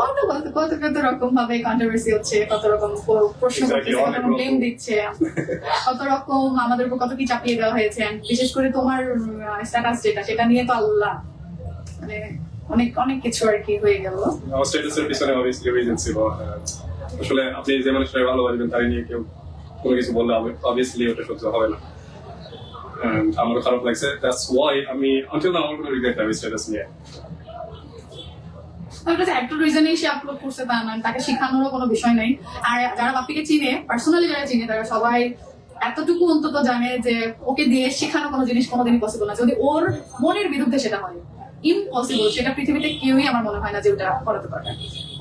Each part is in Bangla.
কত কত কত কত রকম ভাবে কন্ট্রোভার্সি হচ্ছে কত রকম প্রশ্ন করতেছে কত রকম। ব্লেম দিচ্ছে কত রকম আমাদের উপর কত কি চাপিয়ে দেওয়া হয়েছে বিশেষ করে তোমার স্ট্যাটাস যেটা সেটা নিয়ে তো আল্লাহ মানে অনেক অনেক কিছু আর কি হয়ে গেল। আমার স্ট্যাটাসের পিছনে অবভিয়াসলি রিজন ছিল আসলে আপনি যে মানুষটাকে ভালোবাসবেন তাই নিয়ে কেউ কোনো কিছু বললে অবভিয়াসলি ওটা সহ্য হবে না। আমারও খারাপ লাগছে দ্যাটস ওয়াই আমি আনটিল না আমার কোনো রিগ্রেট নাই স্ট্যাটাস নিয়ে। আমার কাছে রিজনেই সে আপলোড করছে তা না তাকে শেখানোরও কোনো বিষয় আর যারা বাপিকে চিনে পার্সোনালি যারা চিনে, তারা সবাই এতটুকু অন্তত জানে যে ওকে দিয়ে শেখানো কোনো জিনিস কোনোদিনই পসিবল না। যদি ওর মনের বিরুদ্ধে সেটা হয় ইম্পসিবল সেটা পৃথিবীতে কেউই আমার মনে হয় না যে ওটা করাতে পারবে।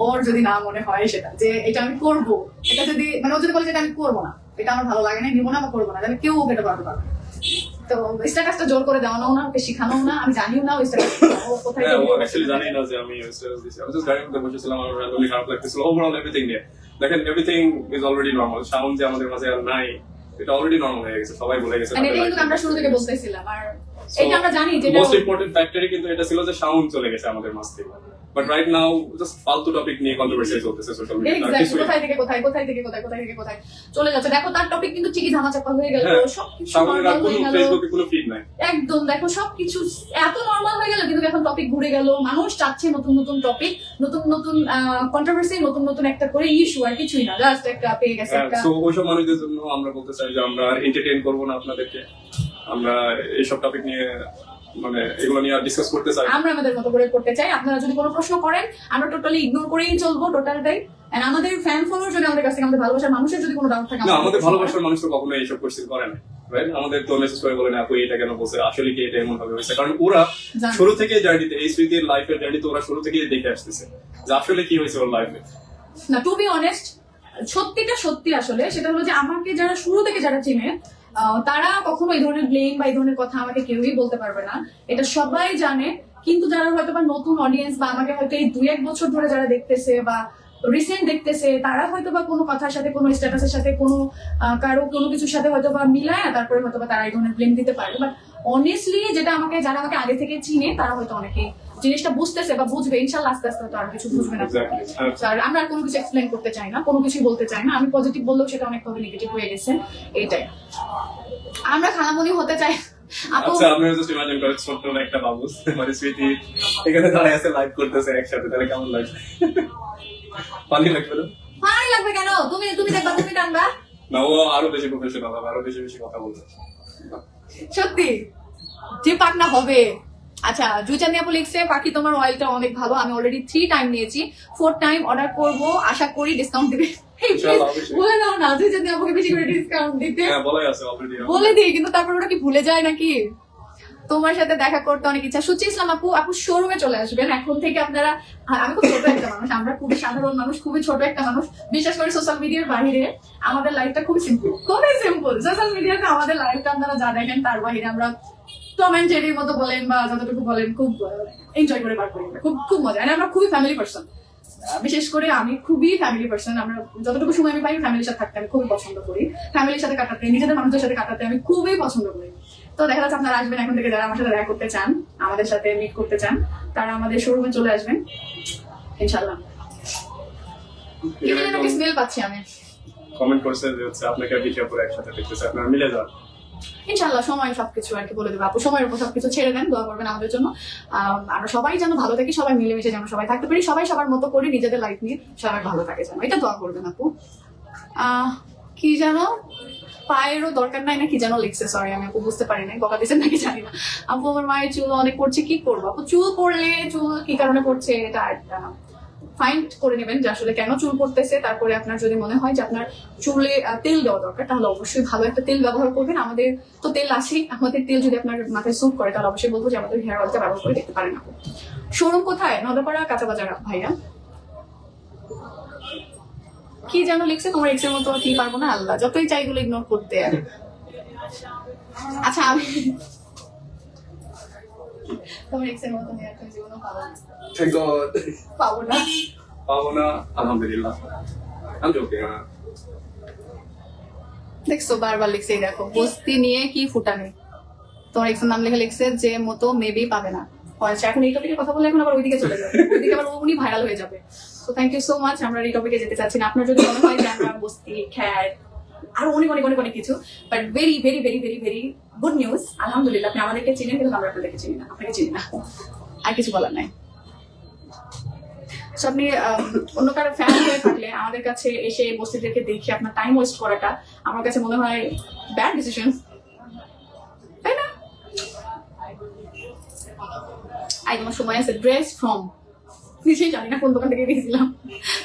ওর যদি না মনে হয় সেটা, যে এটা আমি করব, এটা যদি মানে ও যদি বলে যে আমি করব না, এটা আমার ভালো লাগে না নিবো না বা করব না, তাহলে কেউ ওকে এটা করাতে পারবে না। তো স্ট্যাটাসটা জোর করে দেওয়া না ওকে শেখানো না আমি জানিও না ওই স্ট্যাটাস কোথায় ও অ্যাকচুয়ালি জানি না যে আমি স্ট্যাটাস দিছি আমি জাস্ট গাড়ির মধ্যে বসেছিলাম আমার খারাপ লাগতেছিল। ওভারঅল এভরিথিং নিয়ে। দেখেন everything is already normal sound যে আমাদের মাঝে আর নাই এটা অলরেডি নরমাল হয়ে গেছে সবাই বলে গেছে And আমরা শুরু থেকে বলতেছিলাম আর এটা আমরা জানি যে মোস্ট ইম্পর্টেন্ট ফ্যাক্টরি কিন্তু এটা ছিল যে সাউন্ড চলে গেছে আমাদের থেকে। বাট রাইট নাও জাস্ট ফালতু টপিক নিয়ে কন্ট্রোভার্সি চলতেছে সোশ্যাল এক্স্যাক্টলি কোথায় থেকে কোথায় কোথায় থেকে কোথায় কোথায় থেকে কোথায় চলে যাচ্ছে। দেখো তার টপিক কিন্তু ধামাচাপা হয়ে গেল। হ্যাঁ সবকিছু কোনো হয়ে ফেসবুকে কোনো ফিড নাই। একদম দেখো সবকিছু এত নর্মাল হয়ে গেল কিন্তু এখন টপিক ঘুরে গেল। মানুষ চাচ্ছে নতুন নতুন টপিক নতুন নতুন কন্ট্রোভার্সি নতুন নতুন একটা করে ইস্যু আর কিছুই না। জাস্ট একটা পেয়ে গেছে একটা সো হ্যাঁ, ওইসব মানুষদের জন্য আমরা বলতে চাই যে আমরা এন্টারটেইন করব না আপনাদেরকে। আমরা এইসব টপিক নিয়ে মানে এগুলো নিয়ে ডিসকাস করতে চাই আমরা আমাদের মতো করে করতে চাই। আপনারা যদি কোনো প্রশ্ন করেন আমরা টোটালি ইগনোর করেই চলবো টোটালটাই And আমাদের ফ্যান ফলোয়ার যদি আমাদের কাছ থেকে আমাদের ভালোবাসার মানুষের যদি কোনো ডাউট থাকে না আমাদের ভালোবাসার মানুষ তো কখনো এইসব কোশ্চেন করে না রাইট আমাদের তো মেসেজ করে বলে না আপু এটা কেন বলছে? আসলে কি এটা এমন ভাবে হয়েছে? কারণ ওরা শুরু থেকে জার্নিতে এই স্মৃতির লাইফের জার্নিতে ওরা শুরু থেকেই দেখে আসতেছে যে আসলে কি হয়েছে ওর লাইফে না টু বি অনেস্ট সত্যিটা সত্যি আসলে। সেটা হলো যে আমাকে যারা শুরু থেকে যারা চিনে তারা কখনো এই ধরনের ব্লেম বা এই ধরনের কথা আমাকে কেউই বলতে পারবে না। এটা সবাই জানে, কিন্তু যারা হয়তো বা নতুন অডিয়েন্স বা আমাকে হয়তো এই দুই এক বছর ধরে যারা দেখতেছে বা রিসেন্ট দেখতেছে, তারা হয়তো বা কোনো কথার সাথে, কোনো স্ট্যাটাসের সাথে, কোনো কারও কোনো কিছুর সাথে হয়তো বা মিলায়, তারপরে হয়তো বা তারা এই ধরনের ব্লেম দিতে পারে। বাট অনেস্টলি যেটা আমাকে, যারা আমাকে আগে থেকে চিনে, তারা হয়তো অনেকে জিনিসটা বুঝতেছে বা বুঝবে ইনশাল্লাহ আস্তে আস্তে আর কিছু বুঝবে না। স্যার আমরা আর কোনো কিছু এক্সপ্লেন করতে চাই না কোনো কিছু বলতে চাই না। আমি পজিটিভ বললেও সেটা অনেকভাবে নেগেটিভ হয়ে গেছে এইটাই আমরা খানামনি হতে চাই। আপু? আচ্ছা আপনারা জাস্ট ইমাজিন করেন ছোট্ট একটা বাবু মানে স্মৃতি এখানে দাঁড়ায় আছে লাইভ করতেছে একসাথে তাহলে কেমন লাগবে পানি লাগবে না? লাগবে কেন? তুমি তুমি দেখবা তুমি টানবা। না ও আরও বেশি প্রফেশনাল আরও বেশি বেশি কথা বলবে। সত্যি যে পাকনা হবে। আচ্ছা জুচান্দি আপু লিখছে পাখি তোমার অয়েলটা অনেক ভালো আমি অলরেডি থ্রি টাইম নিয়েছি। ফোর টাইম অর্ডার করব আশা করি ডিসকাউন্ট দিবে। বলে দাও না জুচান্দি আপুকে বেশি করে ডিসকাউন্ট দিতে। হ্যাঁ বলে দিই কিন্তু তারপর ওরা কি ভুলে যায় নাকি? তোমার সাথে দেখা করতে অনেক ইচ্ছা। সুচি ইসলাম আপু আপু শোরুমে চলে আসবেন। এখন থেকে আপনারা আমি খুব ছোট একটা মানুষ আমরা খুবই সাধারণ মানুষ খুবই ছোট একটা মানুষ। বিশেষ করে সোশ্যাল মিডিয়ার বাইরে আমাদের লাইফটা খুবই সিম্পল খুবই সিম্পল সোশ্যাল মিডিয়াতে আমাদের লাইফটা আপনারা যা দেখেন তার বাইরে আমরা টম অ্যান্ড জেরির মতো বলেন বা যতটুকু বলেন খুব এনজয় করে পার করি খুব খুব মজা। আর আমরা খুবই ফ্যামিলি পার্সন বিশেষ করে আমি খুবই ফ্যামিলি পার্সন আমরা যতটুকু সময় আমি পাই ফ্যামিলির সাথে থাকতে আমি খুবই পছন্দ করি। ফ্যামিলির সাথে কাটাতে নিজেদের মানুষদের সাথে কাটাতে আমি খুবই পছন্দ করি। তো দেখা যাচ্ছে আপনারা আসবেন এখন থেকে যারা আমার সাথে দেখা করতে চান আমাদের সাথে মিট করতে চান তারা আমাদের শোরুমে চলে আসবেন। ইনশাল্লাহ স্মেল পাচ্ছি আমি। কমেন্ট করছে যে হচ্ছে আপনাকে বিটিয়া একসাথে দেখতেছে আপনারা মিলে যান। ইনশাল্লাহ সময় সবকিছু আর কি বলে দেবো। আপু, সময়ের উপর সবকিছু ছেড়ে দেন, দোয়া করবেন আমাদের জন্য। আমরা সবাই যেন ভালো থাকি, সবাই মিলেমিশে যেন সবাই থাকতে পারি, সবাই সবার মতো করি নিজেদের লাইফ নিয়ে সবাই ভালো থাকে যেন। এটা দোয়া করবেন আপু। কি যেন? পায়েরও দরকার নাই না, কি যেন লিখছে সরি আমি আপু বুঝতে পারি নাই, বকা দিয়েছেন নাকি জানি না। আপু, আমার মায়ের চুল অনেক পড়ছে, কি করব? আপু, চুল পড়লে চুল কি কারণে পড়ছে? এটা ফাইন্ড করে নেবেন যে আসলে কেন চুল পড়তেছে তারপরে আপনার যদি মনে হয় যে আপনার চুলে তেল দেওয়া দরকার তাহলে অবশ্যই ভালো একটা তেল ব্যবহার করবেন। আমাদের তো তেল আছেই আমাদের তেল যদি আপনার মাথায় স্যুট করে তাহলে অবশ্যই বলব যে আমাদের হেয়ার অয়েলটা ব্যবহার করে দেখতে পারেন আপু শোরুম কোথায়? নদাপাড়া কাঁচা বাজার ভাইয়া? কি যেন লিখছে তোমার এক্সের মতো কি পারব না আল্লাহ যতই চাই এগুলো ইগনোর করতে আর। আচ্ছা আমি তোমার এক্সের মতো জীবনও পাবো না। পাবো না। পাবো না আলহামদুলিল্লাহ। আমি জোকিং দেখছ বারবার লিখছে দেখো বস্তি নিয়ে কি ফুটানি? তোমার এক্সের নাম লিখে লিখছে যে মতো মেবি পাবে না। এখন এই টপিকে কথা বলে এখন আবার ওইদিকে চলে যাবে। ওইদিকে আবার উনি ভাইরাল হয়ে যাবে। তো থ্যাংক ইউ সো মাচ আমরা এই টপিকে যেতে চাচ্ছি না। আপনার যদি মনে হয় যে আমরা বস্তি খ্যাট আরও অনেক অনেক অনেক অনেক কিছু but very very very very very good news আলহামদুলিল্লাহ আপনি আমাদেরকে চিনেন কিন্তু আমরা আপনাদেরকে চিনি না। আপনাকে চিনি না। আর কিছু বলার নাই। So, আপনি অন্য কারও ফ্যান হয়ে থাকলে আমাদের কাছে এসে বস্তিদেরকে দেখে আপনার টাইম ওয়েস্ট করাটা আমার কাছে মনে হয় ব্যাড ডিসিশন তাই না? আই তোমার সময় আছে। ড্রেস ফ্রম নিজেই জানি না কোন দোকান থেকে দিয়েছিলাম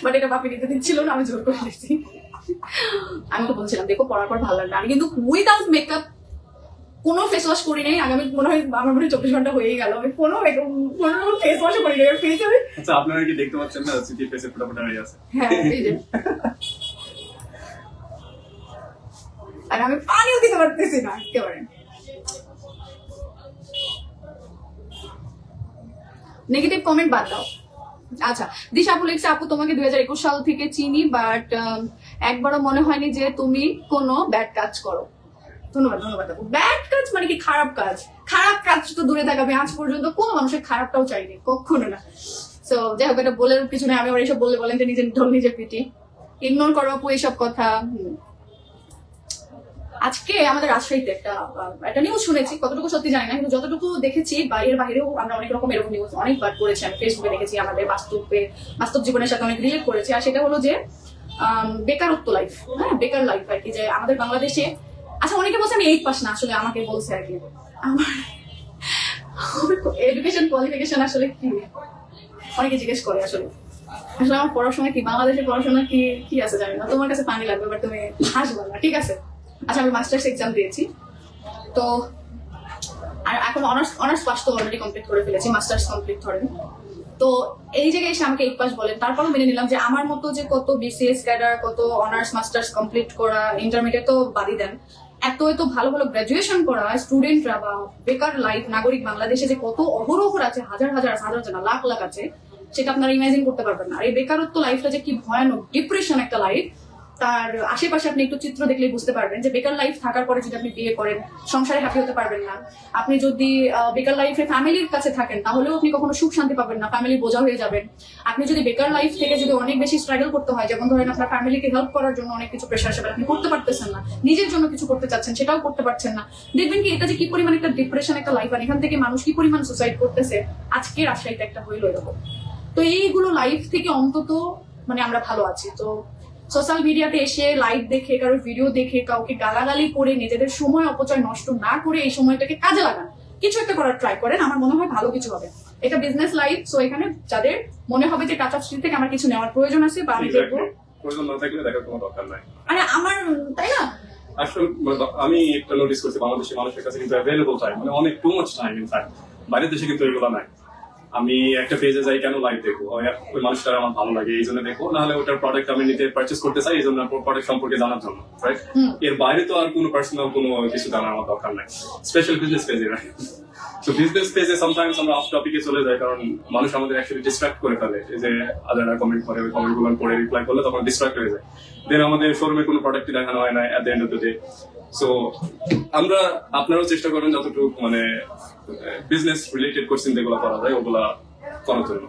বাট এটা বাপি নিতে দিচ্ছিল না আমি জোর করে দিয়েছি। আমি তো বলছিলাম দেখো পড়ার পর ভালো লাগবে। আমি কিন্তু উইদাউট মেকআপ কোনো ফেস ওয়াশ করি নাই। আগামী মনে হয় আমার মনে চব্বিশ ঘণ্টা হয়ে গেল। আমি কোনো কোনো ফেস ওয়াশও করি নাই। ফেস আচ্ছা আপনারা কি দেখতে পাচ্ছেন না? সিটি ফেসে ফটোফটো দাঁড়িয়ে আছে। হ্যাঁ এই যে। আর আমি পানিও দিতে পারতেছি না একেবারে। নেগেটিভ কমেন্ট বাদ দাও। আচ্ছা দিশা আপু লিখছে আপু তোমাকে দুই হাজার একুশ সাল থেকে চিনি বাট একবারও মনে হয়নি যে তুমি কোনো ব্যাড কাজ করো। ধন্যবাদ ধন্যবাদ আপু। ব্যাড কাজ মানে কি খারাপ কাজ? খারাপ কাজ তো দূরে থাকা আমি আজ পর্যন্ত কোনো মানুষের খারাপটাও চাইনি, কখনো না। সো যাই হোক, এটা বলে কিছু না আমি আবার এসব বললে বলেন যে নিজের ঢোল নিজে পিটি ইগনোর করো আপু এইসব কথা। আজকে আমাদের রাজশাহীতে একটা একটা নিউজ শুনেছি, কতটুকু সত্যি জানি না, কিন্তু যতটুকু দেখেছি বাইরের বাইরেও আমরা অনেক রকম এরকম নিউজ অনেকবার করেছি আমি ফেসবুকে দেখেছি, আমাদের বাস্তবে, বাস্তব জীবনের সাথে অনেক রিলেট করেছি, আর সেটা হলো যে বেকারত্ব লাইফ হ্যাঁ বেকার লাইফ আর কি, যে আমাদের বাংলাদেশে আচ্ছা অনেকে বলছে আমি এইট পাস না, আসলে আমাকে বলছে আর কি। আমার এডুকেশন কোয়ালিফিকেশন আসলে কি? অনেকে জিজ্ঞেস করে আসলে। আসলে আমার পড়াশোনা কি? বাংলাদেশে পড়াশোনা কি কি আছে জানি না। তোমার কাছে পানি লাগবে বাট তুমি হাসবে না, ঠিক আছে? আচ্ছা আমি মাস্টার্স এক্সাম দিয়েছি। তো, আর এখন অনার্স অনার্স পাস তো অলরেডি কমপ্লিট করে ফেলেছি মাস্টার্স কমপ্লিট করেন তো এই জায়গায় এসে আমাকে এইট পাস বলেন, তারপরও মেনে নিলাম যে আমার মতো যে কত বিসিএস ক্যাডার কত অনার্স মাস্টার্স কমপ্লিট করা ইন্টারমিডিয়েট তো বাদই দেন। এত এত ভালো ভালো গ্রাজুয়েশন করা স্টুডেন্টরা বা বেকার লাইফ নাগরিক বাংলাদেশে যে কত অহরহর আছে, হাজার হাজার হাজার হাজার, লাখ লাখ আছে, সেটা আপনারা ইমাজিন করতে পারবেন না। আর এই বেকারত্ব লাইফটা যে কি ভয়ানক ডিপ্রেশন একটা লাইফ তার আশেপাশে আপনি একটু চিত্র দেখলেই বুঝতে পারবেন যে বেকার লাইফ থাকার পরে যদি আপনি বিয়ে করেন, সংসারে হ্যাপি হতে পারবেন না। আপনি যদি বেকার লাইফে ফ্যামিলির কাছে থাকেন, তাহলেও আপনি কখনো সুখ শান্তি পাবেন না ফ্যামিলি বোঝা হয়ে যাবেন আপনি যদি বেকার লাইফ থেকে যদি অনেক বেশি স্ট্রাগল করতে হয়, যেমন ধরেন আপনার ফ্যামিলিকে হেল্প করার জন্য অনেক কিছু প্রেশার সেটা আপনি করতে পারতেছেন না, নিজের জন্য কিছু করতে চাচ্ছেন, সেটাও করতে পারছেন না, দেখবেন কি এটা যে কি পরিমাণ একটা ডিপ্রেশন একটা লাইফ আর এখান থেকে মানুষ কি পরিমাণ সুসাইড করতেছে, আজকে রাজশাহীতে একটা হইল এরকম। তো এইগুলো লাইফ থেকে অন্তত মানে আমরা ভালো আছি। তো সোশ্যাল মিডিয়াতে এসে লাইভ দেখে কারোর ভিডিও দেখে কাউকে গালাগালি করে নিজেদের সময় অপচয় নষ্ট না করে এই সময়টাকে কাজে লাগান। কিছু একটা করার ট্রাই করেন আমার মনে হয় ভালো কিছু হবে। এটা বিজনেস লাইফ সো এখানে যাদের মনে হবে যে টাচ স্ট্রিট থেকে আমার কিছু নেওয়ার প্রয়োজন আছে বা আমি দেখব। প্রয়োজন না থাকলে দেখার কোনো দরকার নাই। আরে আমার তাই না? আসলে আমি একটা নোটিস করছি বাংলাদেশের মানুষের কাছে কিন্তু অ্যাভেলেবল টাইম মানে অনেক টু মাচ টাইম ইনফ্যাক্ট বাইরের দেশে কিন্তু এগুলো নাই। আমি একটা পেজে যাই কেন লাইভ দেখব? হয় ওই মানুষটা আমার ভালো লাগে এই জন্য দেখব। নাহলে ওটার প্রোডাক্ট আমি নিতে পারচেস করতে চাই এই জন্য প্রোডাক্ট সম্পর্কে জানার জন্য রাইট এর বাইরে তো আর কোনো পার্সোনাল কোনো কিছু জানার আমার দরকার নাই। স্পেশাল বিজনেস পেজে রাইট তো বিজনেস পেজে সামটাইমস আমরা অফ টপিকে চলে যাই কারণ মানুষ আমাদের অ্যাকচুয়ালি ডিস্ট্রাক্ট করে ফেলে। এই যে আদারা কমেন্ট করে ওই কমেন্টগুলো পড়ে রিপ্লাই করলে তখন ডিস্ট্রাক্ট হয়ে যায়। দেন আমাদের শোরুমে কোনো প্রোডাক্টই দেখানো হয় না at the end of the day so আমরা আপনারাও চেষ্টা করেন যতটুকু মানে বিজনেস রিলেটেড কোশ্চেন যেগুলো করা যায়, ওগুলা করার জন্য।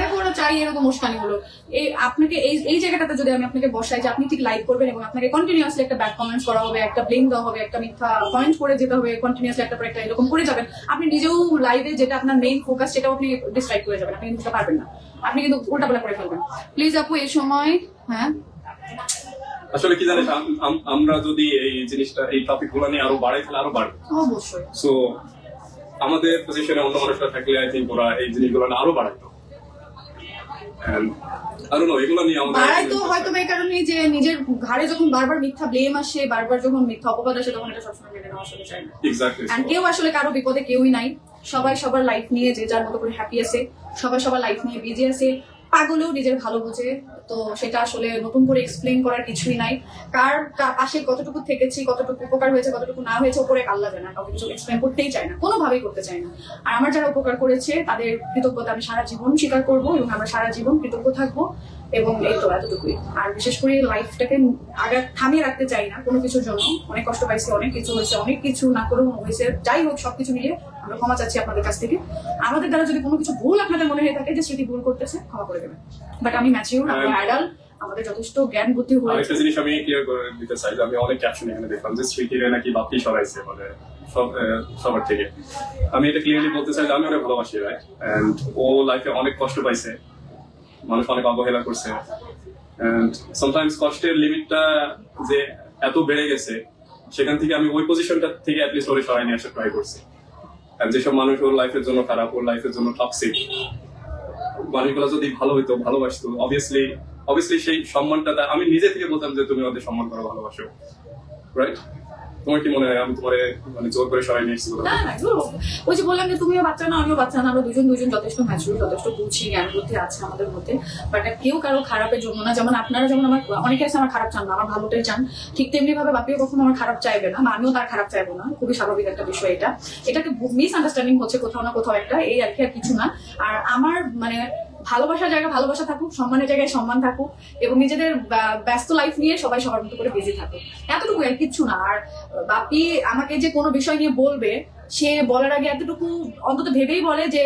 দেখো, ওরা চাই এরকম উস্কানি গুলো এই আপনাকে এই এই জায়গাটাতে যদি আমি আপনাকে বসাই যে আপনি ঠিক লাইক করবেন এবং আপনাকে কন্টিনিউয়াসলি একটা ব্যাক কমেন্টস করা হবে, একটা ব্লেম দেওয়া হবে, একটা মিথ্যা পয়েন্ট করে যেতে হবে কন্টিনিউয়াসলি একটা পর একটা এরকম করে যাবেন, আপনি নিজেও লাইভে যেটা আপনার মেইন ফোকাস সেটাও আপনি ডিস্ট্রাইক করে যাবেন। আপনি কিন্তু পারবেন না। আপনি কিন্তু উল্টাপাল্টা করে ফেলবেন। প্লিজ আপু, এই সময় হ্যাঁ? আসলে কি জানিস আম- আম- আমরা যদি এই জিনিসটা এই টপিকগুলো নিয়ে আরও বাড়াই তাহলে আরও বাড়বে। অবশ্যই। সো আমাদের পজিশনে অন্য মানুষরা থাকলে আই থিঙ্ক ওরা এই জিনিসগুলো আরও বাড়াইতো। হয়তো এই কারণে যে নিজের ঘাড়ে যখন বারবার মিথ্যা ব্লেম আসে বারবার যখন মিথ্যা অপবাদ আসে তখন এটা সবসময় মেনে নেওয়া আসলে চায় না। কেউ আসলে কারও বিপদে কেউই নাই। সবাই সবার লাইফ নিয়ে যে যার মতো করে হ্যাপি আছে সবাই সবার লাইফ নিয়ে বিজি আছে পাগলেও নিজের ভালো বোঝে তো সেটা আসলে নতুন করে এক্সপ্লেন করার কিছুই নাই। কার পাশে কতটুকু থেকেছি, কতটুকু উপকার হয়েছে, কতটুকু না হয়েছে উপরে আল্লাহ জানা কাউকে কিছু এক্সপ্লেন করতেই চায় না, কোনোভাবেই করতে চায় না। আর আমার যারা উপকার করেছে, তাদের কৃতজ্ঞতা আমি সারা জীবন স্বীকার করব এবং আমরা সারা জীবন কৃতজ্ঞ থাকব এবং এই তো এতটুকুই। আর বিশেষ করে লাইফটাকে আগে থামিয়ে রাখতে চাই না কোনো কিছুর জন্য। অনেক কষ্ট পাইছি, অনেক কিছু হয়েছে, অনেক কিছু না করেও হয়েছে, যাই হোক, সবকিছু মিলিয়ে আমরা ক্ষমা চাচ্ছি আপনাদের কাছ থেকে। আমাদের দ্বারা যদি কোনো কিছু ভুল আপনাদের মনে হয়ে থাকে যে স্মৃতি ভুল করতেছে ক্ষমা করে দেবেন। বাট আমি ম্যাচিউর আমরা হ্যাঁ। আইডাল আমাদের যথেষ্ট জ্ঞান বুদ্ধি হয়েছে। আরেকটা জিনিস আমি ক্লিয়ার করে দিতে চাই আমি অনেক ক্যাপশন এখানে দেখলাম যে স্মৃতিরে নাকি বাপি সরাইছে আহ, সবার থেকে। আমি এটা ক্লিয়ারলি বলতে চাই আমি ভালোবাসি রাইট অ্যান্ড ও লাইফে অনেক কষ্ট পাইছে। মানুষ অনেক অবহেলা করছে। অ্যান্ড সামটাইমস কষ্টের লিমিটটা যে এত বেড়ে গেছে সেখান থেকে আমি ওই পজিশনটা থেকে অ্যাটলিস্ট ওরে সরাই নিয়ে আসার ট্রাই করছি। যেসব মানুষ ওর লাইফের জন্য খারাপ, ওর লাইফের জন্য টক্সিক মানুষগুলো যদি ভালো হইতো, ভালোবাসতো অবভিয়াসলি অবভিয়াসলি সেই সম্মানটা আমি নিজে থেকে বলতাম যে তুমি ওদের সম্মান করো, ভালোবাসো রাইট তোমার কি মনে হয়? আমি তোমার মানে জোর করে সরাই নিয়ে এসেছি? না না ওই যে বললাম যে তুমিও বাচ্চা না, আমিও বাচ্চা না, আমরা দুজন দুজন যথেষ্ট ম্যাচুর যথেষ্ট বুঝি জ্ঞান বুদ্ধি আছে আমাদের মধ্যে। বাট কেউ কারও খারাপের জন্য না, যেমন আপনারা যেমন আমার, অনেকে আছে আমার খারাপ চান না, আমার ভালোটাই চান, ঠিক তেমনি ভাবে বাপিও কখনো আমার খারাপ চাইবে না আমিও তার খারাপ চাইব না, খুবই স্বাভাবিক একটা বিষয় এটা। এটাকে মিস আন্ডারস্ট্যান্ডিং হচ্ছে কোথাও না কোথাও একটা, এই আর কি আর কিছু না। আর আমার মানে ভালোবাসার জায়গায় ভালোবাসা থাকুক, সম্মানের জায়গায় সম্মান থাকুক এবং নিজেদের ব্যস্ত লাইফ নিয়ে সবাই সবার মতো করে বিজি থাকুক। এতটুকু আর কিচ্ছু না। আর বাপি আমাকে যে কোনো বিষয় নিয়ে বলবে, সে বলার আগে এতটুকু অন্তত ভেবেই বলে যে,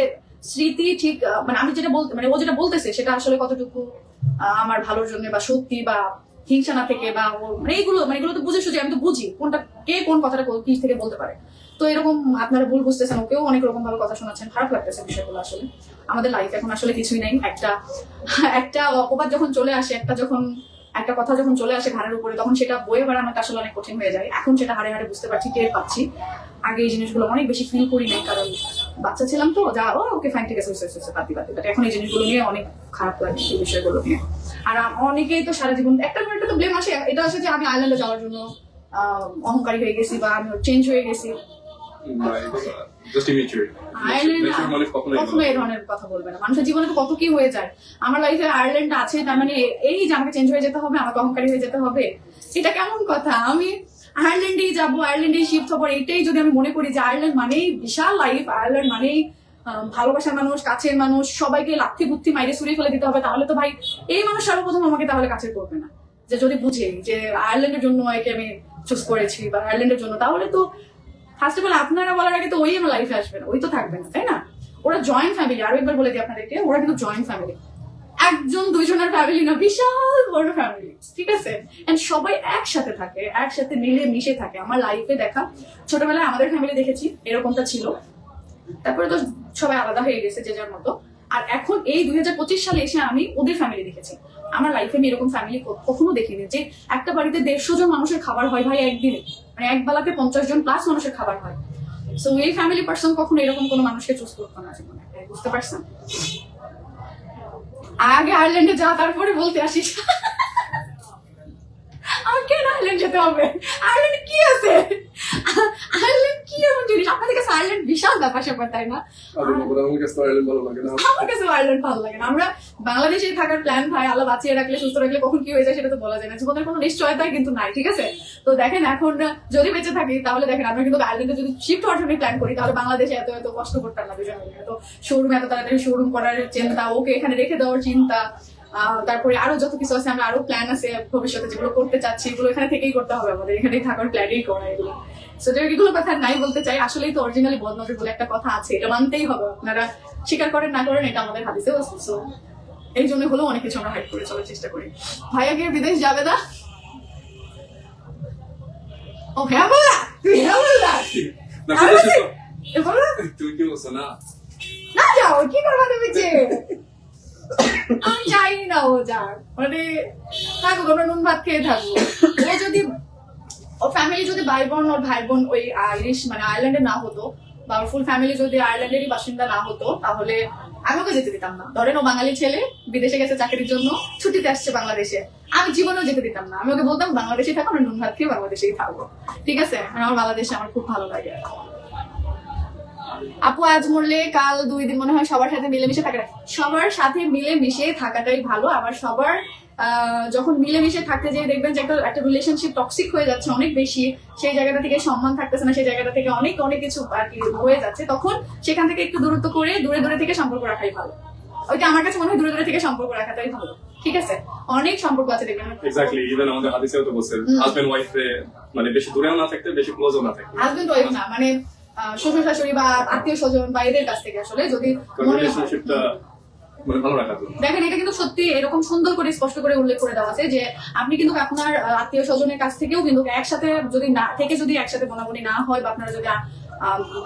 স্মৃতি ঠিক মানে আমি যেটা বলতে মানে ও যেটা বলতেছে, সেটা আসলে কতটুকু আমার ভালোর জন্য বা সত্যি বা হিংসা না থেকে বা মানে এইগুলো মানে এগুলো তো বুঝে সুঝে, আমি তো বুঝি কোনটা কে কোন কথাটা কি থেকে বলতে পারে। তো এরকম আপনারা ভুল বুঝতেছেন, ওকেও অনেক রকম ভাবে কথা শোনাচ্ছেন, খারাপ লাগতেছে বিষয়গুলো আসলে। আমাদের লাইফ এখন আসলে কিছুই নাই। একটা একটা অপবাদ যখন চলে আসে, একটা যখন, একটা কথা যখন চলে আসে ঘাড়ের উপরে, তখন সেটা বয়ে বেড়ানোটা আসলে অনেক কঠিন হয়ে যায়। এখন সেটা হারে হারে বুঝতে পারছি, টের পাচ্ছি। আগে এই জিনিসগুলো অনেক বেশি ফিল করি নাই, কারণ বাচ্চা ছিলাম তো, যা, ও, ওকে ফাইন ঠিক আছে পাতি পাতি বাট এখন এই জিনিসগুলো নিয়ে অনেক খারাপ লাগে এই বিষয়গুলো নিয়ে। আর অনেকেই তো সারা জীবন, একটা একটা তো ব্লেম আসে। এটা আসে যে আমি আইল্যান্ডে যাওয়ার জন্য অহংকারী হয়ে গেছি বা আমি চেঞ্জ হয়ে গেছি। জাস্ট ইমিচুর আয়ারল্যান্ড কখনো কখনো এই ধরনের কথা বলবে না। মানুষের জীবনে তো কত কি হয়ে যায়। আমার লাইফে আয়ারল্যান্ড আছে তার মানে এই যে আমাকে চেঞ্জ হয়ে যেতে হবে আমাকে অহংকারী হয়ে যেতে হবে এটা কেমন কথা? আমি আয়ারল্যান্ডেই যাব আয়ারল্যান্ডেই শিফট হব এটাই যদি আমি মনে করি যে আয়ারল্যান্ড মানেই বিশাল লাইফ আয়ারল্যান্ড মানেই ভালোবাসার মানুষ কাছের মানুষ সবাইকে লাথি বুদ্ধি মাইরে সুরিয়ে ফেলে দিতে হবে তাহলে তো ভাই এই মানুষ সর্বপ্রথম আমাকে তাহলে কাছে করবে না। যে যদি বুঝে যে আয়ারল্যান্ডের জন্য একে আমি চুজ করেছি বা আয়ারল্যান্ডের জন্য তাহলে তো ফার্স্ট অফ অল আপনারা বলার আগে তো ওই আমার লাইফে আসবে না। ওই তো থাকবে না, তাই না? ওরা জয়েন্ট ফ্যামিলি আরও একবার বলে দিই আপনাদেরকে, ওরা কিন্তু জয়েন্ট ফ্যামিলি একজন, দুইজনের ফ্যামিলি না, বিশাল বড় ফ্যামিলি ঠিক আছে? এন্ড সবাই একসাথে থাকে, একসাথে মিলে মিশে থাকে। আমার লাইফে দেখা, ছোটবেলায় আমাদের ফ্যামিলি দেখেছি, এরকমটা ছিল। তারপরে তো সবাই আলাদা হয়ে গেছে যে যার মতো। আর এখন এই দুই সালে এসে আমি ওদের ফ্যামিলি দেখেছি। আমার লাইফে আমি এরকম ফ্যামিলি কখনো দেখিনি যে একটা বাড়িতে দেড়শো জন মানুষের খাবার হয় ভাই একদিনে। মানে এক বেলাতে পঞ্চাশ জন প্লাস মানুষের খাবার হয়। সো এই ফ্যামিলি পার্সন কখনো এরকম কোনো মানুষকে চুজ করতো না জীবনে। বুঝতে পারছেন? আগে আয়ারল্যান্ডে যা, তারপরে বলতে আসিস আমার কেন আয়ারল্যান্ড যেতে হবে? আয়ারল্যান্ডে কি আছে? আয়ারল্যান্ড কি এমন জিনিস? আপনাদের কাছে আয়ারল্যান্ড বিশাল ব্যাপার স্যাপার তাই না? আমার কাছে আয়ারল্যান্ড ভালো লাগে না। আমার কাছে আয়ারল্যান্ড ভালো লাগে না। আমরা বাংলাদেশে থাকার প্ল্যান ভাই আল্লাহ বাঁচিয়ে রাখলে সুস্থ রাখলে কখন কি হয়ে যায় সেটা তো বলা যায় না। জীবনের কোনো নিশ্চয়তাই কিন্তু নাই ঠিক আছে? তো দেখেন এখন যদি বেঁচে থাকি তাহলে দেখেন আমরা কিন্তু আয়ারল্যান্ডে যদি শিফট হওয়ার জন্য প্ল্যান করি তাহলে বাংলাদেশে এত এত কষ্ট করতাম না দুজন শোরুম এত তাড়াতাড়ি শোরুম করার চিন্তা ওকে এখানে রেখে দেওয়ার চিন্তা। তারপরে আরও যত কিছু আছে আমরা আরও প্ল্যান আছে ভবিষ্যতে যেগুলো করতে চাচ্ছি এগুলো এখানে থেকেই করতে হবে আমাদের। এখানে থাকার প্ল্যানই করা এগুলো। সো এগুলো কথা নাই বলতে চাই। আসলেই তো অরিজিনালি বদনজর বলে একটা কথা আছে এটা মানতেই হবে। আপনারা স্বীকার করেন না করেন এটা আমাদের হাদিসেও আছে। সো এই জন্য হলেও অনেক কিছু আমরা হাইড করে চলার চেষ্টা করি। ভাইয়া গিয়ে বিদেশ যাবে না? ও হ্যাঁ বললা তুই হ্যাঁ বললা না! বুঝেছিস তো? এ বললা তুমি কি বলছো না? না যাও কি করবা তুমি যে? আমি চাই না ও যাক। মানে থাকুক, আমরা নুন ভাত খেয়ে থাকব ও যদি ও ফ্যামিলি যদি ভাই বোন ওর ভাই বোন ওই আইরিশ মানে আয়ারল্যান্ডে না হতো, বা ফুল ফ্যামিলি যদি আয়ারল্যান্ডেরই বাসিন্দা না হতো, তাহলে আমি ওকে যেতে দিতাম না। ধরেন ও বাঙালি ছেলে, বিদেশে গেছে চাকরির জন্য, ছুটিতে আসছে বাংলাদেশে। আমি জীবনেও যেতে দিতাম না। আমি ওকে বলতাম বাংলাদেশে থাকো আমি নুন ভাত খেয়ে বাংলাদেশেই থাকব। ঠিক আছে? আমার বাংলাদেশে আমার খুব ভালো লাগে। আপু আজ মরলে কাল দুই দিন মনে হয় সবার সাথে মিলেমিশে থাকাটা সবার সাথে মিলেমিশে থাকাটাই ভালো। আবার সবার যখন মিলেমিশে থাকতে যেয়ে দেখবেন যে একটা একটা রিলেশনশিপ টক্সিক হয়ে যাচ্ছে অনেক বেশি। সেই জায়গাটা থেকে সম্মান থাকতেছে না সেই জায়গাটা থেকে অনেক অনেক কিছু আর কি হয়ে যাচ্ছে। তখন সেখান থেকে একটু দূরত্ব করে দূরে দূরে থেকে সম্পর্ক রাখাই ভালো। ওইটা আমার কাছে মনে হয় দূরে দূরে থেকে সম্পর্ক রাখাটাই ভালো। ঠিক আছে? অনেক সম্পর্ক আছে দেখবেন। এক্স্যাক্টলি ইভেন আমাদের হাদিসেও তো বলছে হাজবেন্ড ওয়াইফ মানে বেশি দূরেও না থাকতে বেশি ক্লোজও না থাকতে। হাজবেন্ড ওয়াইফ না মানে শ্বশুর শাশুড়ি বা আত্মীয় স্বজন বা এদের কাছ থেকে আসলে যদি মনে দেখেন এটা কিন্তু সত্যি এরকম সুন্দর করে স্পষ্ট করে উল্লেখ করে দেওয়া আছে যে আপনি কিন্তু আপনার আত্মীয় স্বজনের কাছ থেকেও কিন্তু একসাথে যদি না থেকে যদি একসাথে বনাবনি না হয় বা আপনারা যদি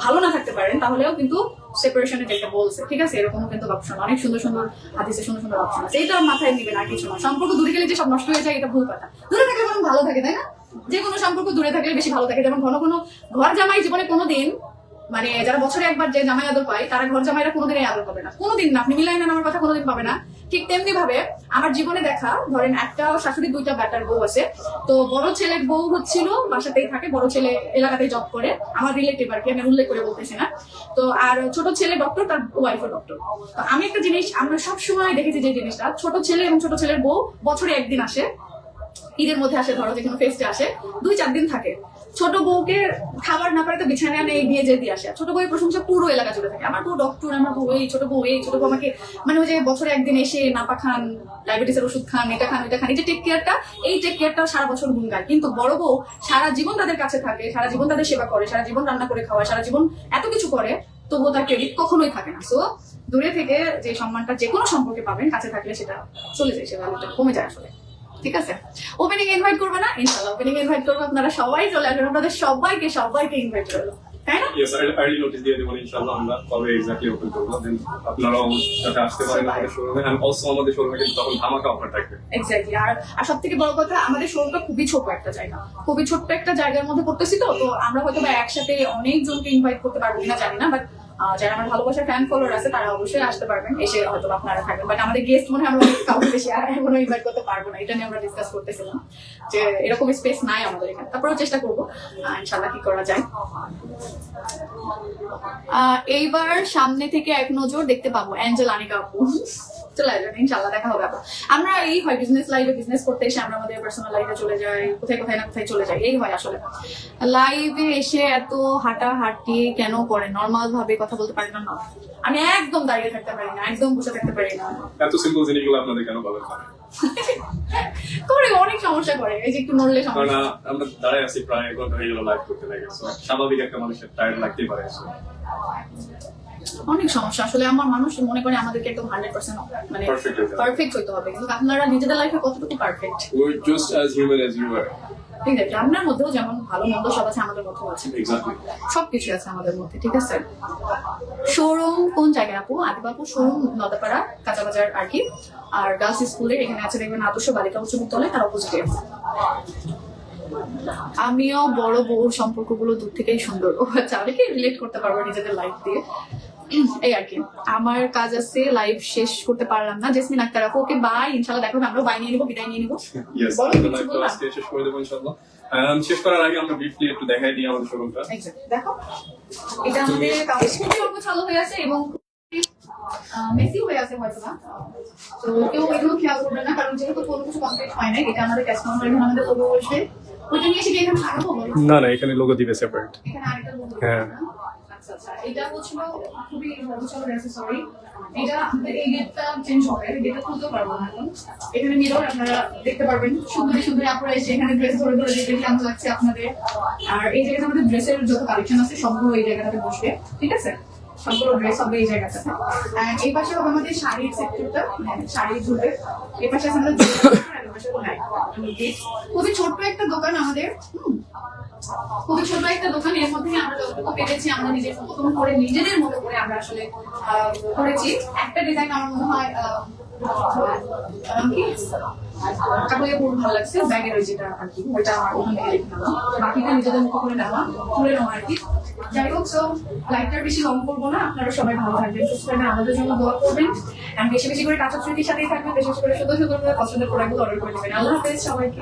ভালো না থাকতে পারেন তাহলেও কিন্তু সেপারেশনের যেটা বলছে ঠিক আছে? এরকম কিন্তু অপশন অনেক সুন্দর সুন্দর হাদিসে সুন্দর সুন্দর অপশন আছে। এইটা মাথায় নিবে না কিছু না। সম্পর্ক দূরে গেলে যে সব নষ্ট হয়ে যায় এটা ভুল কথা। দূরে থাকলে ভালো থাকে তাই না? যে কোনো সম্পর্ক দূরে থাকলে বেশি ভালো থাকে। যেমন ঘন ঘন ঘর জামাই জীবনে কোনোদিন মানে যারা বছরে একবার যে জামাই আদর পায়, তারা ঘর জামাইরা কোনোদিন আদর পাবে না। কোনোদিন না, আপনি মিলাই নেন আমার কথা কোনোদিন পাবে না। ঠিক তেমনি ভাবে আমার জীবনে দেখা, ধরেন একটা শাশুড়ি দুইটা ব্যাটার বউ আছে। তো বড় ছেলের বউ হচ্ছিল, বাসাতেই থাকে, বড় ছেলে এলাকাতেই জব করে। আমার রিলেটিভ আর কি, আমি উল্লেখ করে বলতেছি না। তো আর ছোট ছেলে ডক্টর তার ওয়াইফও ডক্টর তো আমি একটা জিনিস, আমরা সব সময় দেখেছি যে জিনিসটা, ছোট ছেলে এবং ছোট ছেলের বউ বছরে একদিন আসে। ঈদের মধ্যে আসে, ধরো যে কোনো ফেস্টে আসে, দুই চার দিন থাকে। ছোট বউকে খাবার না পারে তো বিছানায় আনে গিয়ে যে দিয়ে আসে। ছোট বউয়ের প্রশংসা পুরো এলাকা জুড়ে থাকে। আমার বউ ডক্টর আমার বউ এই, ছোট বউ এই, ছোট বউ আমাকে মানে ওই যে বছরে একদিন এসে নাপা খান ডায়াবেটিসের ওষুধ খান, এটা খান এটা খান, এই যে টেক কেয়ারটা এই টেক কেয়ারটা সারা বছর গুণ কিন্তু বড় বউ সারা জীবন তাদের কাছে থাকে, সারা জীবন তাদের সেবা করে, সারা জীবন রান্না করে খাওয়ায়, সারা জীবন এত কিছু করে, তবুও তার ক্রেডিট কখনোই থাকে না। সো দূরে থেকে যে সম্মানটা যে কোনো সম্পর্কে পাবেন, কাছে থাকলে সেটা চলে যায় সে ভ্যালুটা কমে যায় আসলে। ঠিক আছে? ওপেনিং ইনভাইট করবে না? ইনশাল্লাহ ওপেনিং ইনভাইট করব। আপনারা সবাই চলে আসবেন। আপনাদের সবাইকে সবাইকে ইনভাইট করব তাই না? ইয়েস আর্লি নোটিস দিয়ে দেবো ইনশাআল্লাহ আমরা কবে এক্স্যাক্টলি ওপেন করব। দেন আপনারাও যাতে আসতে পারেন আমাদের শোরুমে এন্ড অলসো আমাদের শোরুমে কিন্তু তখন ধামাকা অফার থাকবে। এক্স্যাক্টলি আর বড় কথা আমাদের শোরুমটা খুবই ছোট একটা জায়গা। খুবই ছোট্ট একটা জায়গার মধ্যে করতেছি তো তো আমরা হয়তো বা একসাথে অনেকজনকে ইনভাইট করতে পারব কিনা জানি না বাট যারা আমার ভালোবাসার ফ্যান ফলোয়ার আছে, তারা অবশ্যই আসতে পারবেন, এসে হয়তো আপনারা থাকবেন। বাট আমাদের গেস্ট মনে হয় আমরা কাউকে বেশি আর এখনও ইনভাইট করতে পারব না। এটা নিয়ে আমরা ডিসকাস করতেছিলাম যে এরকম স্পেস নাই আমাদের এখানে। তারপরেও চেষ্টা করব। ইনশাল্লাহ কি করা যায়। এইবার সামনে থেকে এক নজর দেখতে পাবো। অ্যাঞ্জেল আনিকা আপু। চলে আসবেন ইনশাল্লাহ দেখা হবে আপু আমরা এই হয় বিজনেস লাইভে বিজনেস করতে এসে আমরা আমাদের পার্সোনাল লাইফে চলে যাই কোথায় কোথায় না কোথায় চলে যাই এই হয় আসলে। লাইভে এসে এত হাঁটা হাঁটি কেন করে? নর্মাল ভাবে কথা বলতে পারি না আমি একদম দাঁড়িয়ে থাকতে পারি না একদম বসে থাকতে পারি না। এত সিম্পল জিনিসগুলো আপনাদের কেন ভালো করে অনেক সমস্যা করে এই যে একটু নড়লে সমস্যা। আমরা দাঁড়ায় আছি প্রায় এক ঘণ্টা হয়ে গেল লাইভ করতে লাগে স্বাভাবিক একটা মানুষের টায়ার্ড লাগতেই পারে অনেক সমস্যা। আসলে আমার মানুষ মনে করে আমাদেরকে একদম হান্ড্রেড পার্সেন্ট মানে। পারফেক্ট হইতে হবে। কিন্তু আপনারা নিজেদের লাইফে কতটুকু perfect just as human as you are ঠিক আছে আপনার মধ্যেও যেমন ভালো মন্দ সব আছে আমাদের মধ্যেও আছে। সবকিছু আছে আমাদের মধ্যে ঠিক আছে? শোরুম কোন জায়গায় আপু? আদিবাপু শোরুম নদাপাড়া কাঁচাবাজার আর কি। আর গার্লস স্কুলের এখানে আছে দেখবেন আদর্শ বালিকা উচ্চ বিদ্যালয় তার অপোজিটে আমিও বড় বউর সম্পর্কগুলো দূর থেকেই সুন্দর। ও আচ্ছা অনেকে রিলেট করতে পারব নিজেদের লাইফ দিয়ে? এই আর কি। আমার কাজ আছে লাইভ শেষ করতে পারলাম না। জেসমিন আক্তার আপু ওকে বাই ইনশাল্লাহ দেখো আমরা বাই নিয়ে নিবো বিদায় নিয়ে নিবো। শেষ করে দেবো ইনশাআল্লাহ। And শেষ করার আগে আমরা ব্রিফলি একটু দেখাই দিই আমাদের শোরুমটা দেখো। এটা আমাদের অল্প চালু হয়ে আছে এবং মেসি হয়ে আছে হয়তো না তো কেউ এগুলো খেয়াল করবে না কারণ যেহেতু কোনো কিছু কমপ্লিট হয় না এটা আমাদের ক্যাশ কাউন্টার এখানে আমাদের লোগো বসবে। ওইটা নিয়ে এসে কি এখানে লাগাবো না না এখানে লোগো দিবে সেপারেট এখানে আরেকটা লোগো হ্যাঁ। আচ্ছা আচ্ছা এটা হচ্ছিল খুবই ভালো অ্যাক্সেসরি এটা এই গেটটা চেঞ্জ হবে গেটটা খুলতে পারব না এখন। এখানে মিরর আপনারা দেখতে পারবেন। সুন্দরী সুন্দরী আপনারা এসে এখানে ড্রেস ধরে ধরে দেখবেন কেমন লাগছে আপনাদের। আর এই জায়গাতে আমাদের ড্রেসের যত কালেকশন আছে, সবগুলো এই জায়গাটাতে বসবে, ঠিক আছে? সবগুলো ড্রেস হবে এই জায়গাটাতে আর এই পাশে হবে আমাদের শাড়ির সেক্টরটা মানে শাড়ি ঝুলে এই পাশে আছে আমাদের. খুবই ছোট্ট একটা দোকান আমাদের ছোট একটা দোকান এর মধ্যে আমরা পেরেছি, আমরা নিজের মতন করে নিজেদের মতো করে আমরা আসলে করেছি। একটা ডিজাইন আমার মনে হয় কাপড়ে খুব ভালো করে নেওয়া নেওয়া আর কি। যাই হোক বেশি না সবাই থাকবেন আমাদের জন্য করবেন। আর বেশি বেশি করে কাঁচা স্মৃতির সাথেই থাকবেন বেশি বেশি করে সুন্দর সুন্দর পছন্দের অর্ডার করে দেবেন আল্লাহ সবাইকে।